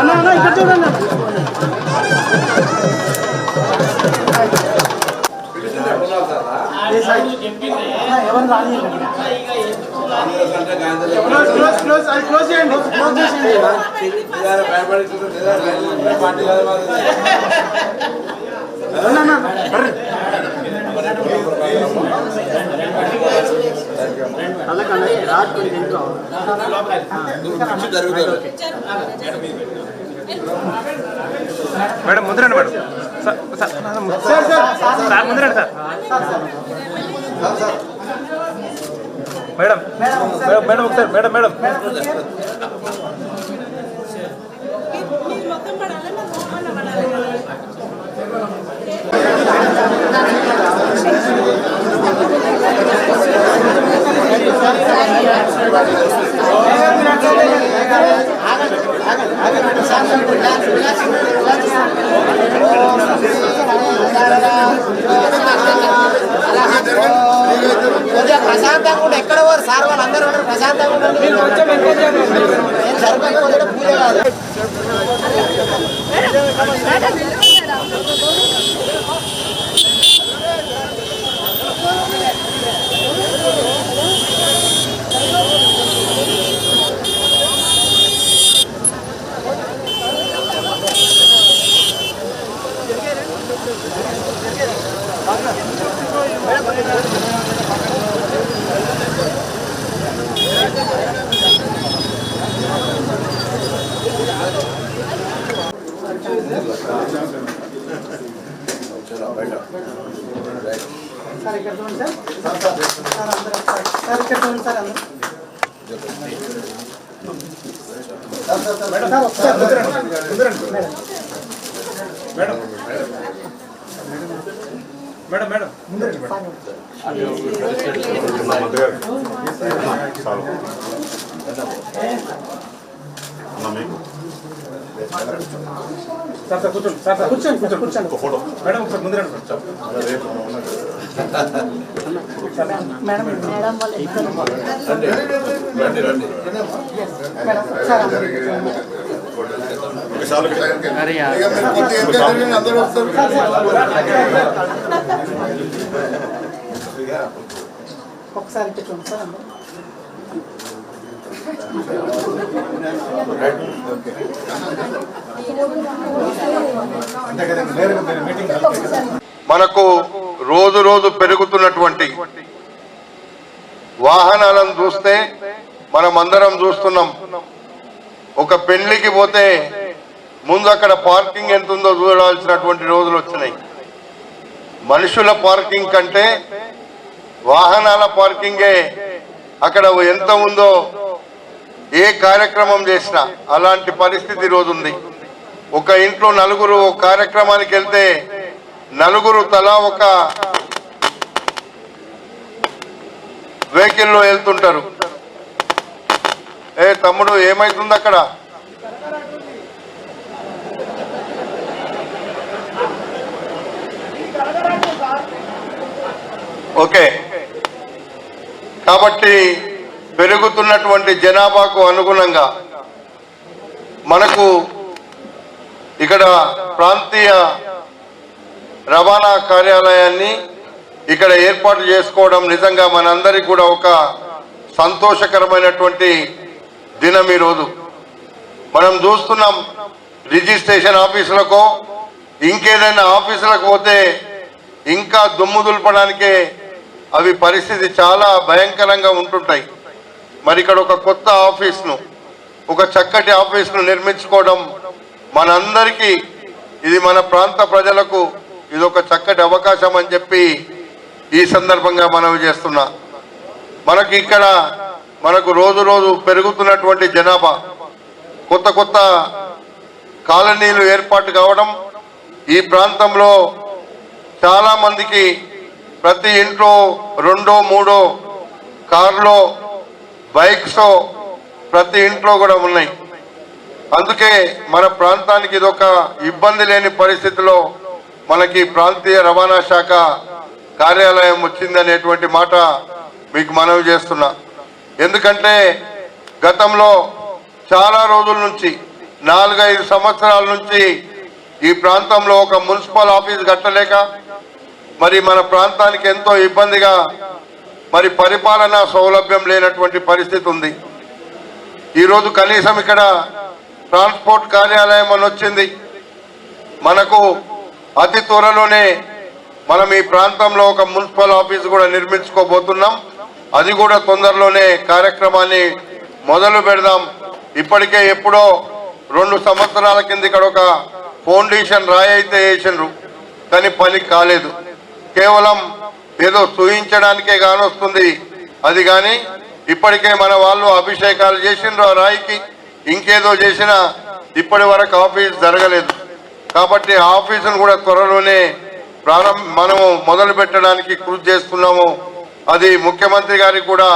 అన్నా అన్నా ఇక్కడ చూడండి ఎవరు రాని క్లోజ్ క్లోజ్ క్లోజ్ అది క్లోజ్ చేయండి క్లోజ్ చేసేయండి అన్నా అన్నా మేడం ముందరండి మేడం. సార్ సార్ సార్ ముందరండి సార్. మేడం మేడం మేడం ఒకసారి మేడం మేడం. ప్రశాంతంగా ఉంటే ఎక్కడ పోరు సార్ వాళ్ళు అందరూ ఉన్నారు ప్రశాంతంగా ఉండండి. ఏం పూజ కాదు సార్ ఇక్కడ చూడండి సార్ సార్ అందరూ సార్ ఇక్కడ చూడండి సార్ అందరూ సార్ ఒకసారి madam madam madam. Madam sir sir కూర్చోండి సార్ కూర్చోండి ఫోటో మేడం. ఒకసారి ముందరండి ఒకసారి చూడండి సార్ మనకు రోజు రోజు పెరుగుతున్నటువంటి వాహనాలను చూస్తే మనం అందరం చూస్తున్నాం. ఒక పెళ్ళికి పోతే ముందు అక్కడ పార్కింగ్ ఎంత ఉందో చూడాల్సినటువంటి రోజులు వచ్చినాయి. మనుషుల పార్కింగ్ కంటే వాహనాల పార్కింగే అక్కడ ఎంత ఉందో ఏ కార్యక్రమం చేసినా అలాంటి పరిస్థితి రోజుంది. ఒక ఇంట్లో నలుగురు కార్యక్రమానికి వెళ్తే నలుగురు తలా ఒక వెహికల్లో వెళ్తుంటారు. ఏ తమ్ముడు ఏమైతుంది అక్కడ? ఓకే. కాబట్టి పెరుగుతున్నటువంటి జనాభాకు అనుగుణంగా మనకు ఇక్కడ ప్రాంతీయ రవాణా కార్యాలయాన్ని ఇక్కడ ఏర్పాటు చేసుకోవడం నిజంగా మనందరికీ కూడా ఒక సంతోషకరమైనటువంటి దినం ఈరోజు. మనం చూస్తున్నాం రిజిస్ట్రేషన్ ఆఫీసులకు ఇంకేదైనా ఆఫీసులకు పోతే ఇంకా దుమ్ము దులపడానికే అవి పరిస్థితి చాలా భయంకరంగా ఉంటుంటాయి. మరి ఇక్కడ ఒక కొత్త ఆఫీస్ను ఒక చక్కటి ఆఫీస్ను నిర్మించుకోవడం మనందరికీ ఇది మన ప్రాంత ప్రజలకు ఇది ఒక చక్కటి అవకాశం అని చెప్పి ఈ సందర్భంగా మనవి చేస్తున్నా. మనకి ఇక్కడ మనకు రోజు రోజు పెరుగుతున్నటువంటి జనాభా కొత్త కొత్త కాలనీలు ఏర్పాటు కావడం ఈ ప్రాంతంలో చాలామందికి ప్రతి ఇంట్లో రెండో మూడో కార్లో బైక్స్ ప్రతి ఇంట్లో కూడా ఉన్నాయి. అందుకే మన ప్రాంతానికి ఇదొక ఇబ్బంది లేని పరిస్థితిలో మనకి ప్రాంతీయ రవాణా శాఖ కార్యాలయం వచ్చిందనేటువంటి మాట మీకు మనవి చేస్తున్నా. ఎందుకంటే గతంలో చాలా రోజుల నుంచి నాలుగైదు సంవత్సరాల నుంచి ఈ ప్రాంతంలో ఒక మున్సిపల్ ఆఫీస్ కట్టలేక మరి మన ప్రాంతానికి ఎంతో ఇబ్బందిగా మరి పరిపాలన సౌలభ్యం లేనటువంటి పరిస్థితి ఉంది. ఈరోజు కనీసం ఇక్కడ ట్రాన్స్పోర్ట్ కార్యాలయం అని వచ్చింది. మనకు అతి త్వరలోనే మనం ఈ ప్రాంతంలో ఒక మున్సిపల్ ఆఫీస్ కూడా నిర్మించుకోబోతున్నాం. అది కూడా తొందరలోనే కార్యక్రమాన్ని మొదలు పెడదాం. ఇప్పటికే ఎప్పుడో రెండు సంవత్సరాల కింద ఇక్కడ ఒక ఫౌండేషన్ రాయి అయితే కానీ పని కాలేదు. కేవలం ఏదో చూయించడానికే కానొస్తుంది అది కానీ ఇప్పటికే మన వాళ్ళు అభిషేకాలు చేసిండ్రు ఆ రాయికి. ఇంకేదో చేసినా ఇప్పటి వరకు ఆఫీస్ జరగలేదు. కాబట్టి ఆ ఆఫీసును కూడా త్వరలోనే ప్రారంభ మనము మొదలు పెట్టడానికి కృషి చేస్తున్నాము. అది ముఖ్యమంత్రి గారికి కూడా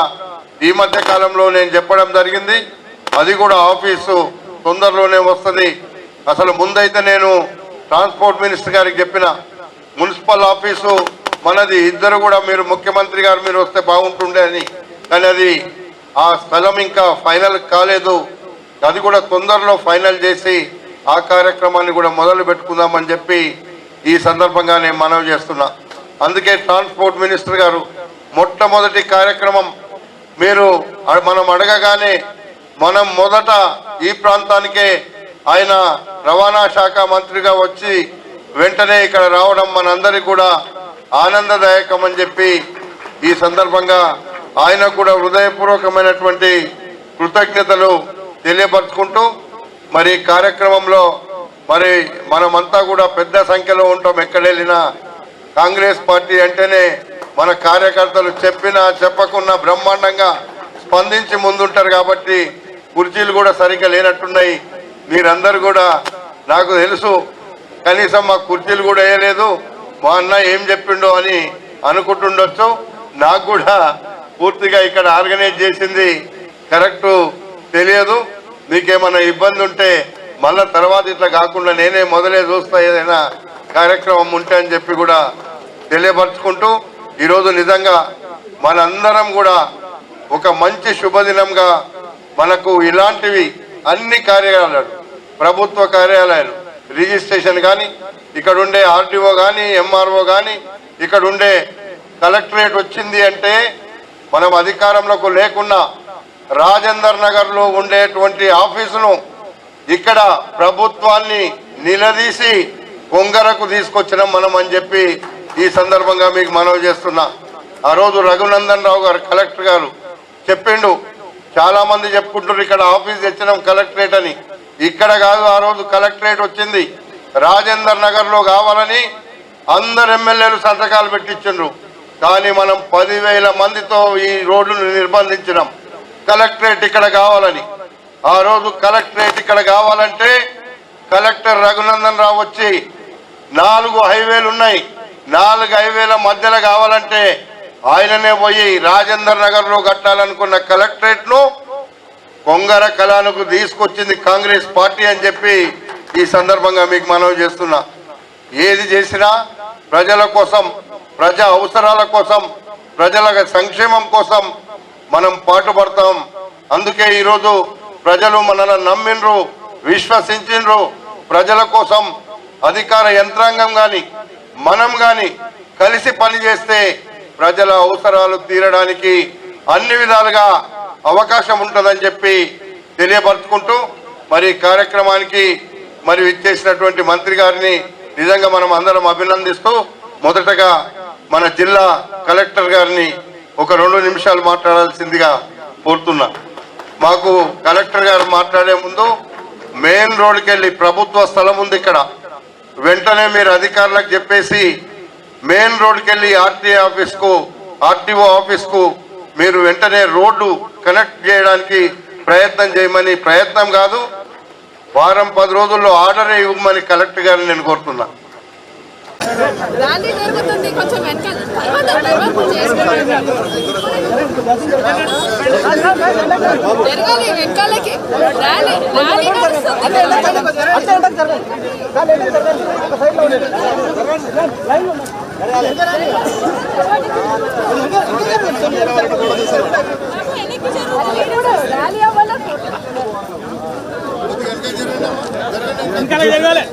ఈ మధ్య కాలంలో నేను చెప్పడం జరిగింది. అది కూడా ఆఫీసు తొందరలోనే వస్తుంది. అసలు ముందైతే నేను ట్రాన్స్పోర్ట్ మినిస్టర్ గారికి చెప్పిన మున్సిపల్ ఆఫీసు మనది ఇద్దరు కూడా మీరు ముఖ్యమంత్రి గారు మీరు వస్తే బాగుంటుండే అని. కానీ అది ఆ స్థలం ఇంకా ఫైనల్ కాలేదు. అది కూడా తొందరలో ఫైనల్ చేసి ఆ కార్యక్రమాన్ని కూడా మొదలు పెట్టుకుందామని చెప్పి ఈ సందర్భంగా నేను మనవి చేస్తున్నా. అందుకే ట్రాన్స్పోర్ట్ మినిస్టర్ గారు మొట్టమొదటి కార్యక్రమం మీరు మనం అడగగానే మనం మొదట ఈ ప్రాంతానికే ఆయన రవాణా శాఖ మంత్రిగా వచ్చి వెంటనే ఇక్కడ రావడం మనందరికీ కూడా ఆనందదాయకం అని చెప్పి ఈ సందర్భంగా ఆయన కూడా హృదయపూర్వకమైనటువంటి కృతజ్ఞతలు తెలియపరుచుకుంటూ మరి కార్యక్రమంలో మరి మనమంతా కూడా పెద్ద సంఖ్యలో ఉంటాం ఎక్కడ వెళ్ళినా. కాంగ్రెస్ పార్టీ అంటేనే మన కార్యకర్తలు చెప్పినా చెప్పకున్నా బ్రహ్మాండంగా స్పందించి ముందుంటారు కాబట్టి కుర్చీలు కూడా సరిగ్గా లేనట్టున్నాయి. మీరందరూ కూడా నాకు తెలుసు కనీసం మా కుర్చీలు కూడా వేయలేదు మా అన్న ఏం చెప్పిండో అని అనుకుంటుండొచ్చు. నాకు కూడా పూర్తిగా ఇక్కడ ఆర్గనైజ్ చేసింది కరెక్టు తెలియదు. మీకేమైనా ఇబ్బంది ఉంటే మళ్ళా తర్వాత ఇట్లా కాకుండా నేనే మొదలే చూస్తా ఏదైనా కార్యక్రమం ఉంటే అని చెప్పి కూడా తెలియపరచుకుంటూ ఈరోజు నిజంగా మనందరం కూడా ఒక మంచి శుభదినంగా మనకు ఇలాంటివి అన్ని కార్యాలయాలు ప్రభుత్వ కార్యాలయాలు రిజిస్ట్రేషన్ కానీ ఇక్కడ ఉండే ఆర్డీఓ కానీ ఎంఆర్ఓ కానీ ఇక్కడ ఉండే కలెక్టరేట్ వచ్చింది అంటే మనం అధికారంలోకి లేకున్నా రాజేందర్ నగర్లో ఉండేటువంటి ఆఫీసును ఇక్కడ ప్రభుత్వాన్ని నిలదీసి కొంగరకు తీసుకొచ్చినాం మనం అని చెప్పి ఈ సందర్భంగా మీకు మనవి చేస్తున్నా. ఆ రోజు రఘునందన్ రావు గారు కలెక్టర్ గారు చెప్పిండు. చాలా మంది చెప్పుకుంటారు ఇక్కడ ఆఫీస్ తెచ్చినాం కలెక్టరేట్ అని. ఇక్కడ కాదు ఆ రోజు కలెక్టరేట్ వచ్చింది. రాజేందర్ నగర్లో కావాలని అందరు ఎమ్మెల్యేలు సంతకాలు పెట్టించు కానీ మనం పదివేల మందితో ఈ రోడ్డును నిర్బంధించినాం. కలెక్టరేట్ ఇక్కడ కావాలని. ఆ రోజు కలెక్టరేట్ ఇక్కడ కావాలంటే కలెక్టర్ రఘునందన్ రావు వచ్చి నాలుగు హైవేలు ఉన్నాయి. నాలుగు హైవేల మధ్యలో కావాలంటే ఆయననే పోయి రాజేందర్ నగర్లో కట్టాలనుకున్న కలెక్టరేట్ను కొంగర కళానుకు తీసుకొచ్చింది కాంగ్రెస్ పార్టీ అని చెప్పి ఈ సందర్భంగా మీకు మనవి చేస్తున్నా. ఏది చేసినా ప్రజల కోసం ప్రజా అవసరాల కోసం ప్రజల సంక్షేమం కోసం మనం పాటుపడతాం అందుకే ఈరోజు ప్రజలు మనల్ని నమ్మిండ్రు విశ్వసించిండ్రు. ప్రజల కోసం అధికార యంత్రాంగం గాని మనం గాని కలిసి పనిచేస్తే ప్రజల అవసరాలు తీరడానికి అన్ని విధాలుగా అవకాశం ఉంటుందని చెప్పి తెలియపరుచుకుంటూ మరి కార్యక్రమానికి మరి ఇచ్చేసినటువంటి మంత్రి గారిని నిజంగా మనం అందరం అభినందిస్తూ మొదటగా మన జిల్లా కలెక్టర్ గారిని ఒక రెండు నిమిషాలు మాట్లాడాల్సిందిగా కోరుతున్నా. మాకు కలెక్టర్ గారు మాట్లాడే ముందు మెయిన్ రోడ్కి వెళ్ళి ప్రభుత్వ స్థలం ఉంది ఇక్కడ. వెంటనే మీరు అధికారులకు చెప్పేసి మెయిన్ రోడ్కి వెళ్ళి ఆర్టీఏ ఆఫీస్కు ఆర్టీఓ ఆఫీస్కు మీరు వెంటనే రోడ్డు కనెక్ట్ చేయడానికి ప్రయత్నం చేయమని ప్రయత్నం కాదు వారం పది రోజుల్లో ఆర్డర్ ఇవ్వమని కలెక్టర్ గారిని నేను కోరుతున్నా. ర్యాలీ జరుగుతుంది. కొంచెం వెనక తర్వాత తర్వాత జరగాలి వెనకాలకి. ర్యాలీ ర్యాలీ ర్యాలీ అవ్వాలి వెనకాల జరగాలి.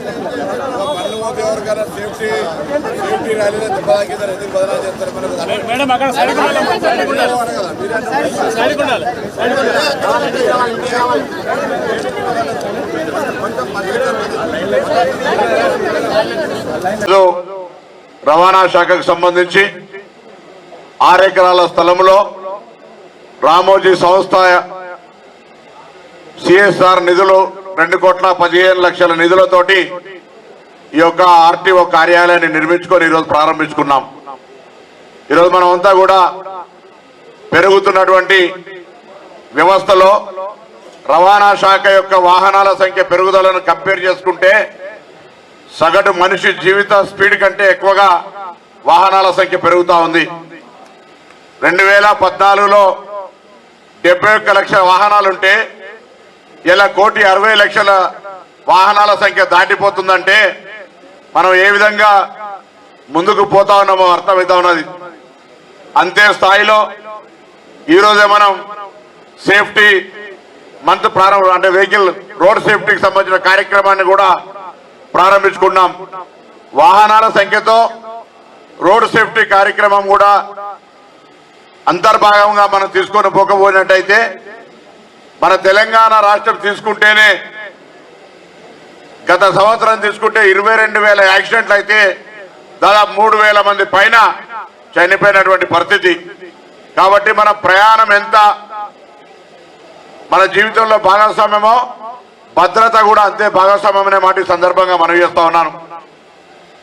ఉండాలి. లో రవాణా శాఖకు సంబంధించి ఆరు ఎకరాల స్థలంలో రామోజీ సంస్థ సిఎస్ఆర్ నిధులు రెండు కోట్ల పదిహేను లక్షల నిధులతోటి ఈ యొక్క ఆర్టీఓ కార్యాలయాన్ని నిర్మించుకొని ఈరోజు ప్రారంభించుకున్నాం. ఈరోజు మనం అంతా కూడా పెరుగుతున్నటువంటి వ్యవస్థలో రవాణా శాఖ యొక్క వాహనాల సంఖ్య పెరుగుదలను కంపేర్ చేసుకుంటే సగటు మనిషి జీవిత స్పీడ్ కంటే ఎక్కువగా వాహనాల సంఖ్య పెరుగుతా ఉంది. రెండు వేల పద్నాలుగులో డెబ్బై ఒక్క లక్షల వాహనాలుంటే ఇలా కోటి అరవై లక్షల వాహనాల సంఖ్య దాటిపోతుందంటే మనం ఏ విధంగా ముందుకు పోతా ఉన్నామో అర్థమవుతా ఉన్నది. అంతే స్థాయిలో ఈరోజే మనం సేఫ్టీ మంత్ ప్రారంభం అంటే వెహికల్ రోడ్ సేఫ్టీకి సంబంధించిన కార్యక్రమాన్ని కూడా ప్రారంభించుకున్నాం. వాహనాల సంఖ్యతో రోడ్ సేఫ్టీ కార్యక్రమం కూడా అంతర్భాగంగా మనం తీసుకొని పోకపోయినట్టయితే మన తెలంగాణ రాష్ట్రం తీసుకుంటేనే గత సంవత్సరం తీసుకుంటే ఇరవై రెండు వేల యాక్సిడెంట్లు అయితే దాదాపు మూడు వేల మంది పైన చనిపోయినటువంటి పరిస్థితి. కాబట్టి మన ప్రయాణం ఎంత? మన జీవితంలో భాగస్వామ్యమో భద్రత కూడా అంతే భాగస్వామ్యం అనే మాట సందర్భంగా మనవి చేస్తా ఉన్నాను.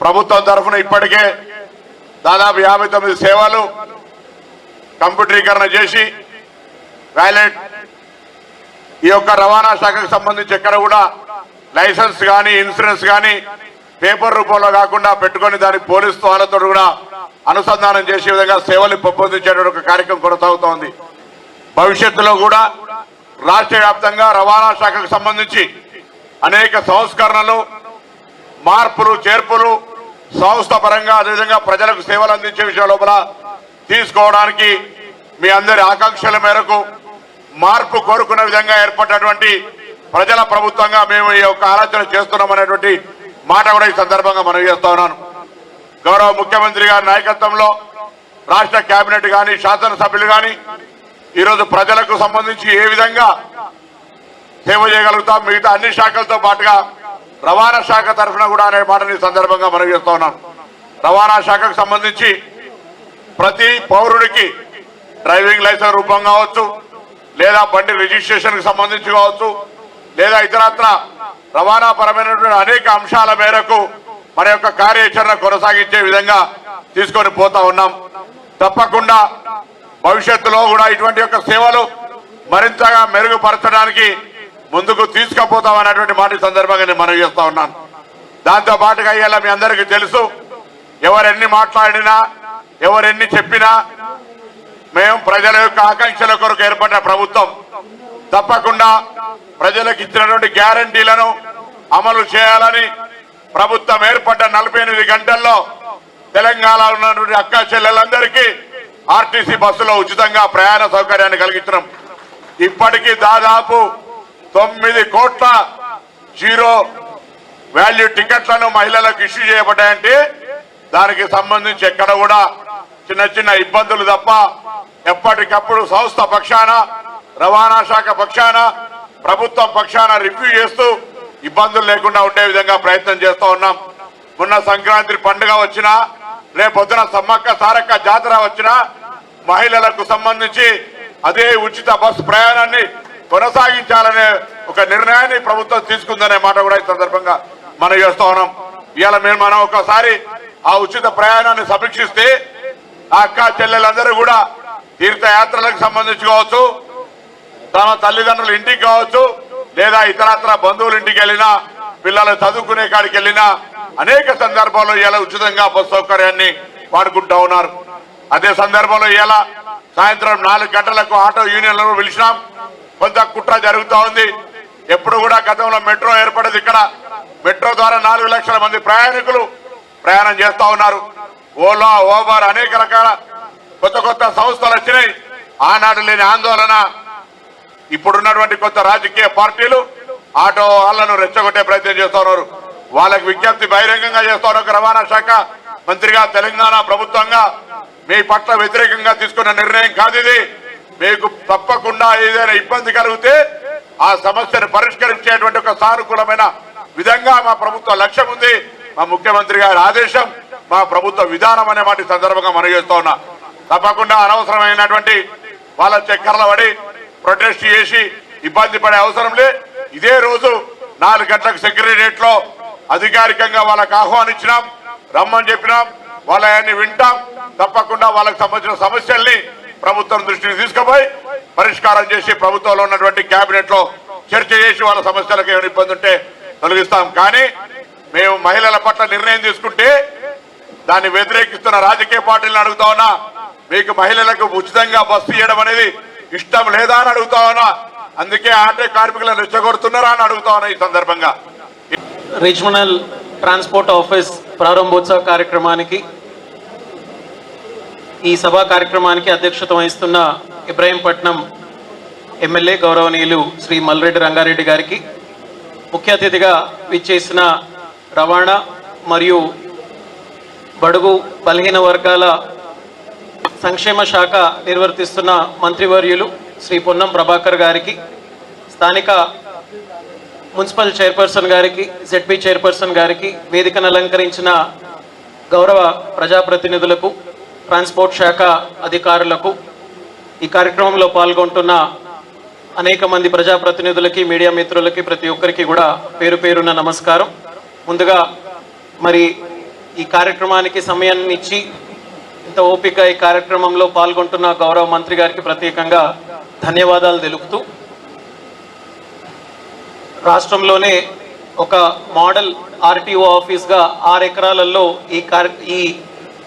ప్రభుత్వం తరఫున ఇప్పటికే దాదాపు యాభై తొమ్మిది సేవలు కంప్యూటరీకరణ చేసి వ్యాలెట్ ఈ యొక్క రవాణా శాఖకు సంబంధించి ఎక్కడ కూడా లైసెన్స్ కానీ ఇన్సూరెన్స్ కానీ పేపర్ రూపంలో కాకుండా పెట్టుకొని దానికి పోలీసు వాళ్ళతో కూడా అనుసంధానం చేసే విధంగా సేవలు పెంపొందించేటువంటి ఒక కార్యక్రమం కొనసాగుతోంది. భవిష్యత్తులో కూడా రాష్ట్ర వ్యాప్తంగా రవాణా శాఖకు సంబంధించి అనేక సంస్కరణలు మార్పులు చేర్పులు సంస్థ పరంగా అదేవిధంగా ప్రజలకు సేవలు అందించే విషయం లోపల తీసుకోవడానికి మీ అందరి ఆకాంక్షల మేరకు మార్పు కోరుకున్న విధంగా ఏర్పడినటువంటి ప్రజల ప్రభుత్వంగా మేము ఈ యొక్క ఆలోచన చేస్తున్నామనేటువంటి మాట కూడా ఈ సందర్భంగా మనం చేస్తా ఉన్నాను. గౌరవ ముఖ్యమంత్రి గారి నాయకత్వంలో రాష్ట్ర కేబినెట్ కానీ శాసనసభ్యులు కానీ ఈరోజు ప్రజలకు సంబంధించి ఏ విధంగా సేవ చేయగలుగుతాం మిగతా అన్ని శాఖలతో పాటుగా రవాణా శాఖ తరఫున కూడా అనే మాటని సందర్భంగా మనం చేస్తా ఉన్నాం. రవాణా శాఖకు సంబంధించి ప్రతి పౌరుడికి డ్రైవింగ్ లైసెన్స్ రూపం కావచ్చు లేదా బండి రిజిస్ట్రేషన్కి సంబంధించి కావచ్చు లేదా ఇతరత్ర రవాణా పరమైనటువంటి అనేక అంశాల మేరకు మన యొక్క కార్యాచరణ కొనసాగించే విధంగా తీసుకొని పోతా ఉన్నాం. తప్పకుండా భవిష్యత్తులో కూడా ఇటువంటి యొక్క సేవలు మరింతగా మెరుగుపరచడానికి ముందుకు తీసుకుపోతాం అనేటువంటి మాట సందర్భంగా నేను మనవి చేస్తా ఉన్నాను. దాంతో పాటుగా ఇవాళ మీ అందరికీ తెలుసు ఎవరెన్ని మాట్లాడినా ఎవరెన్ని చెప్పినా మేము ప్రజల యొక్క ఆకాంక్షల కొరకు ఏర్పడిన ప్రభుత్వం. తప్పకుండా ప్రజలకు ఇచ్చినటువంటి గ్యారంటీలను అమలు చేయాలని ప్రభుత్వం ఏర్పడ్డ నలభై ఎనిమిది గంటల్లో తెలంగాణలో ఉన్నటువంటి అక్క చెల్లెలందరికీ ఆర్టీసీ బస్సులో ఉచితంగా ప్రయాణ సౌకర్యాన్ని కలిగించడం. ఇప్పటికీ దాదాపు తొమ్మిది కోట్ల జీరో వాల్యూ టికెట్లను మహిళలకు ఇష్యూ చేయబడ్డాయంటే దానికి సంబంధించి ఎక్కడ కూడా చిన్న చిన్న ఇబ్బందులు తప్ప ఎప్పటికప్పుడు సంస్థ పక్షాన రవాణా శాఖ పక్షాన ప్రభుత్వం పక్షాన రివ్యూ చేస్తూ ఇబ్బందులు లేకుండా ఉండే విధంగా ప్రయత్నం చేస్తూ ఉన్నాం. మొన్న సంక్రాంతి పండుగ వచ్చినా రేపొద్దున సమ్మక్క సారక్క జాతర వచ్చినా మహిళలకు సంబంధించి అదే ఉచిత బస్సు ప్రయాణాన్ని కొనసాగించాలనే ఒక నిర్ణయాన్ని ప్రభుత్వం తీసుకుందనే మాట కూడా ఈ సందర్భంగా మనం చేస్తూ ఉన్నాం. ఇవాళ మేము మనం ఒకసారి ఆ ఉచిత ప్రయాణాన్ని సమీక్షిస్తే ఆ అక్క చెల్లెలందరూ కూడా తీర్థయాత్రలకు సంబంధించి కావచ్చు తమ తల్లిదండ్రుల ఇంటికి కావచ్చు లేదా ఇతరత్ర బంధువుల ఇంటికి వెళ్ళినా పిల్లలు చదువుకునే కాడికి వెళ్ళినా అనేక సందర్భాల్లో ఇలా ఉచితంగా బస్ సౌకర్యాన్ని వాడుకుంటా ఉన్నారు. అదే సందర్భంలో ఇలా సాయంత్రం నాలుగు గంటలకు ఆటో యూనియన్లను పిలిచినాం. కొంత కుట్ర జరుగుతూ ఉంది. ఎప్పుడు కూడా గతంలో మెట్రో ఏర్పడదు ఇక్కడ. మెట్రో ద్వారా నాలుగు లక్షల మంది ప్రయాణికులు ప్రయాణం చేస్తా ఉన్నారు. ఓలా ఓబర్ అనేక రకాల కొత్త కొత్త సంస్థలు వచ్చినాయి. ఆనాడు లేని ఆందోళన ఇప్పుడున్నటువంటి కొత్త రాజకీయ పార్టీలు ఆటో వాళ్ళను రెచ్చగొట్టే ప్రయత్నం చేస్తున్నారు. వాళ్ళకి విజ్ఞప్తి బహిరంగంగా చేస్తున్నారు రవాణా శాఖ మంత్రిగా తెలంగాణ ప్రభుత్వంగా. మీ పట్ల వ్యతిరేకంగా తీసుకున్న నిర్ణయం కాదు ఇది. మీకు తప్పకుండా ఏదైనా ఇబ్బంది కలిగితే ఆ సమస్యను పరిష్కరించేటువంటి ఒక సానుకూలమైన విధంగా మా ప్రభుత్వ లక్ష్యం ఉంది. మా ముఖ్యమంత్రి గారి ఆదేశం మా ప్రభుత్వ విధానం అనే మాట సందర్భంగా మనం చేస్తా ఉన్నా. తప్పకుండా అనవసరమైనటువంటి వాళ్ళ చక్కర్ల పడి ప్రొటెస్ట్ చేసి ఇబ్బంది పడే అవసరం లే. ఇదే రోజు నాలుగు గంటలకు సెక్రటరియట్లో అధికారికంగా వాళ్ళకు ఆహ్వానించినాం. రమ్మని చెప్పినాం. వాళ్ళని వింటాం. తప్పకుండా వాళ్ళకి సంబంధించిన సమస్యల్ని ప్రభుత్వం దృష్టికి తీసుకుపోయి పరిష్కారం చేసి ప్రభుత్వంలో ఉన్నటువంటి కేబినెట్లో చర్చ చేసి వాళ్ళ సమస్యలకు ఏమైనా ఇబ్బంది ఉంటే తొలగిస్తాం. కానీ మేము మహిళల పట్ల నిర్ణయం తీసుకుంటే దాన్ని వ్యతిరేకిస్తున్న రాజకీయ పార్టీలను అడుగుతా ఉన్నా మీకు మహిళలకు ఉచితంగా బస్సు ఇవ్వడం అనేది ఇష్టం లేదా అని అడుగుతా ఉన్నా అందుకే ఆటో కార్మికులను రెచ్చగొడుతున్నారా అని అడుగుతా ఉన్నా ఈ సందర్భంగా. రీజనల్ ట్రాన్స్పోర్ట్ ఆఫీస్ ప్రారంభోత్సవ కార్యక్రమానికి ఈ సభా కార్యక్రమానికి అధ్యక్షత వహిస్తున్న ఇబ్రాహీంపట్నం ఎమ్మెల్యే గౌరవనీయులు శ్రీ మల్రెడ్డి రంగారెడ్డి గారికి ముఖ్య అతిథిగా విచ్చేసిన రవాణా మరియు బడుగు బలహీన వర్గాల సంక్షేమ శాఖ నిర్వర్తిస్తున్న మంత్రివర్యులు శ్రీ పొన్నం ప్రభాకర్ గారికి స్థానిక మున్సిపల్ చైర్పర్సన్ గారికి జెడ్పీ చైర్పర్సన్ గారికి వేదికను అలంకరించిన గౌరవ ప్రజాప్రతినిధులకు ట్రాన్స్పోర్ట్ శాఖ అధికారులకు ఈ కార్యక్రమంలో పాల్గొంటున్న అనేక మంది ప్రజాప్రతినిధులకి మీడియా మిత్రులకి ప్రతి ఒక్కరికి కూడా పేరు పేరున నమస్కారం. ముందుగా మరి ఈ కార్యక్రమానికి సమయాన్ని ఇచ్చి ఇంత ఓపిక ఈ కార్యక్రమంలో పాల్గొంటున్న గౌరవ మంత్రి గారికి ప్రత్యేకంగా ధన్యవాదాలు తెలుపుతూ రాష్ట్రంలోనే ఒక మోడల్ ఆర్టీఓ ఆఫీస్గా ఆరు ఎకరాలలో ఈ కార్ ఈ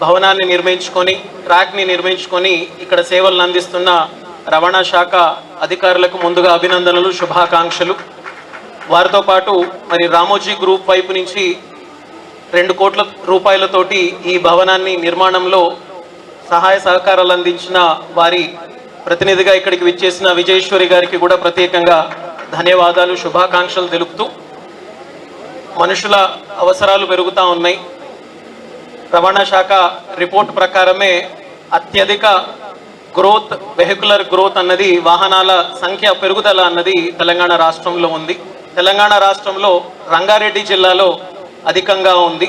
భవనాన్ని నిర్మించుకొని ట్రాక్ని నిర్మించుకొని ఇక్కడ సేవలను అందిస్తున్న రవాణా శాఖ అధికారులకు ముందుగా అభినందనలు శుభాకాంక్షలు. వారితో పాటు మరి రామోజీ గ్రూప్ వైపు నుంచి రెండు కోట్ల రూపాయలతోటి ఈ భవనాన్ని నిర్మాణంలో సహాయ సహకారాలు అందించిన వారి ప్రతినిధిగా ఇక్కడికి విచ్చేసిన విజయేశ్వరి గారికి కూడా ప్రత్యేకంగా ధన్యవాదాలు శుభాకాంక్షలు తెలుపుతూ మనుషుల అవసరాలు పెరుగుతూ ఉన్నాయి. రవాణా శాఖ రిపోర్ట్ ప్రకారమే అత్యధిక గ్రోత్ వెహికులర్ గ్రోత్ అన్నది వాహనాల సంఖ్య పెరుగుదల అన్నది తెలంగాణ రాష్ట్రంలో ఉంది. తెలంగాణ రాష్ట్రంలో రంగారెడ్డి జిల్లాలో అధికంగా ఉంది.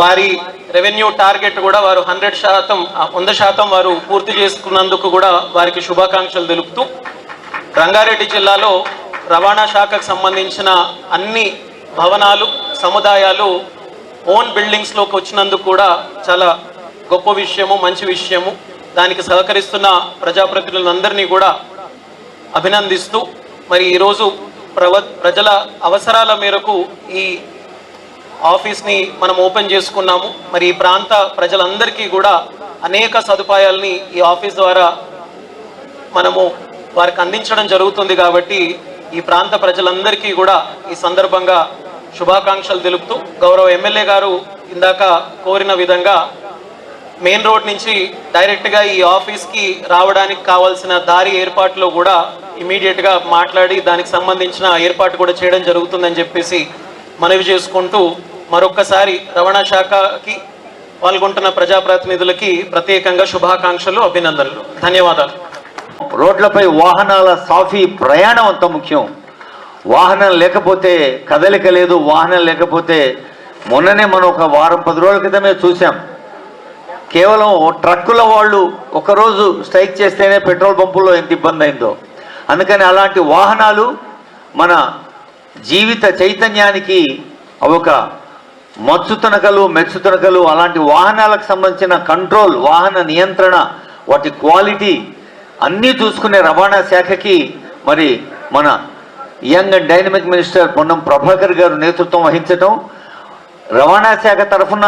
వారి రెవెన్యూ టార్గెట్ కూడా వారు హండ్రెడ్ శాతం వంద శాతం వారు పూర్తి చేసుకున్నందుకు కూడా వారికి శుభాకాంక్షలు తెలుపుతూ రంగారెడ్డి జిల్లాలో రవాణా శాఖకు సంబంధించిన అన్ని భవనాలు సముదాయాలు ఓన్ బిల్డింగ్స్లోకి వచ్చినందుకు కూడా చాలా గొప్ప విషయము మంచి విషయము. దానికి సహకరిస్తున్న ప్రజాప్రతినిధులందరినీ కూడా అభినందిస్తూ మరి ఈరోజు ప్రవ ప్రజల అవసరాల మేరకు ఈ ఆఫీస్ని మనం ఓపెన్ చేసుకున్నాము. మరి ఈ ప్రాంత ప్రజలందరికీ కూడా అనేక సదుపాయాల్ని ఈ ఆఫీస్ ద్వారా మనము వారికి అందించడం జరుగుతుంది కాబట్టి ఈ ప్రాంత ప్రజలందరికీ కూడా ఈ సందర్భంగా శుభాకాంక్షలు తెలుపుతూ గౌరవ ఎమ్మెల్యే గారు ఇందాక కోరిన విధంగా మెయిన్ రోడ్ నుంచి డైరెక్ట్గా ఈ ఆఫీస్కి రావడానికి కావాల్సిన దారి ఏర్పాట్లో కూడా ఇమీడియట్గా మాట్లాడి దానికి సంబంధించిన ఏర్పాటు కూడా చేయడం జరుగుతుందని చెప్పేసి మనవి చేసుకుంటూ మరొక్కసారి రవాణా శాఖకి పాల్గొంటున్న ప్రజాప్రతినిధులకి ప్రత్యేకంగా శుభాకాంక్షలు అభినందనలు. ధన్యవాదాలు. రోడ్లపై వాహనాల సాఫీ ప్రయాణం అంత ముఖ్యం. వాహనం లేకపోతే కదలిక లేదు వాహనం లేకపోతే మొన్ననే మనం ఒక వారం పది రోజుల క్రితమే చూసాం కేవలం ట్రక్కుల వాళ్ళు ఒకరోజు స్ట్రైక్ చేస్తేనే పెట్రోల్ పంపుల్లో ఎంత ఇబ్బంది అయిందో. అందుకని అలాంటి వాహనాలు మన జీవిత చైతన్యానికి ఒక అవి ఒక మత్సుతనకలు మెచ్చుతనకలు అలాంటి వాహనాలకు సంబంధించిన కంట్రోల్ వాహన నియంత్రణ వాటి క్వాలిటీ అన్నీ చూసుకునే రవాణా శాఖకి మరి మన young and dynamic minister Ponnam Prabhakar గారు నేతృత్వం వహించటం రవాణా శాఖ తరఫున